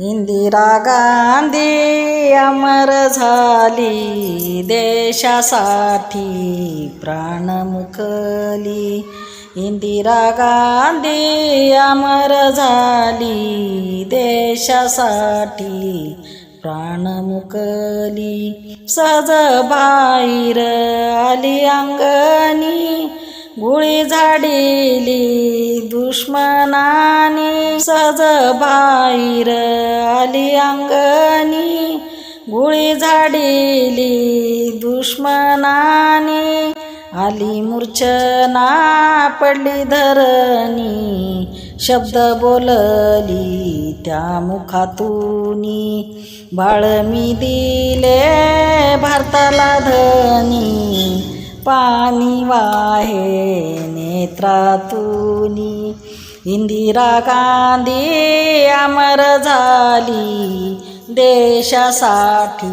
इंदिरा गांधी अमर झाली देशासाठी प्राण मुकली इंदिरा गांधी अमर झाली देशासाठी प्राण मुकली सहज बाहेर आली अंगणी गुळी झाडिली दुश्मनानी. सहज बाहेर आली अंगणी गुळी झाडेली दुश्मनानी. आली मूर्छना पडली धरणी शब्द बोलली त्या मुखातूनी. बाळ मी दिले भारताला धनी पाणी वाहे नेत्रातूनी. इंदिरा गांधी अमर झाली देशासाठी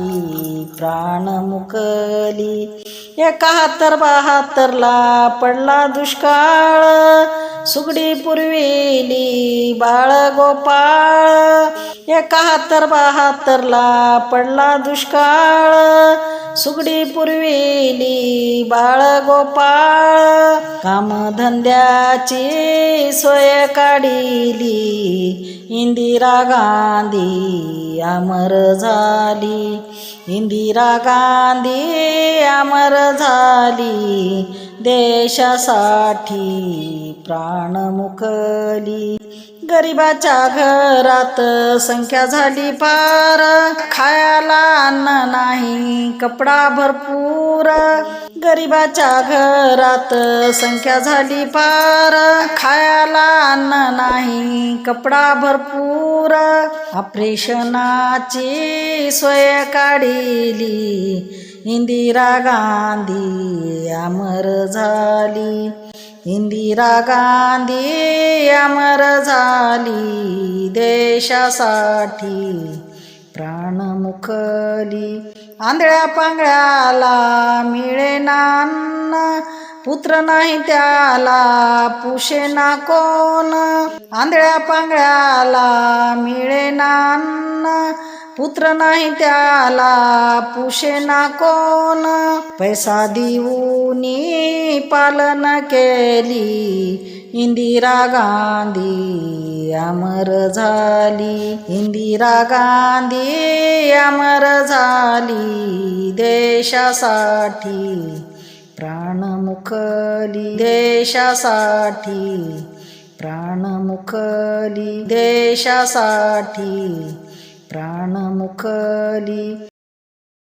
प्राण मुकली. एकाहत्तर बहात्तरला पडला दुष्काळ सुगडी पुरविली बाळ गोपाळ. एकाहत्तर बहात्तरला पडला दुष्काळ. सुगडी पुरविली बाळ गोपाळ. कामधंद्याची सोय काढिली इंदिरा गांधी अमर झाली. इंदिरा गांधी अमर झाली. देशासाठी प्राण मुखली गरिबाच्या घरात संख्या झाली पार. खायला अन्न नाही कपडा भरपूर. गरिबाच्या घरात संख्या झाली पार. खायला अन्न नाही कपडा भरपूर. ऑपरेशनाची सोय काढिली. इंदिरा गांधी अमर झाली. इंदिरा गांधी अमर झाली. देशासाठी प्राण मुखली आंधळ्या पांगळ्याला मिळेना पुत्र नाही त्याला पुशेना कोण. आंधळ्या पांगळ्याला मिळेना पुत्र नाही त्याला पुशेना कोण? पैसा देऊनी पालन केली इंदिरा गांधी अमर झाली. इंदिरा गांधी अमर झाली देशासाठी प्राण मुखली देशासाठी प्राण मुखली देशासाठी प्राणमुखाली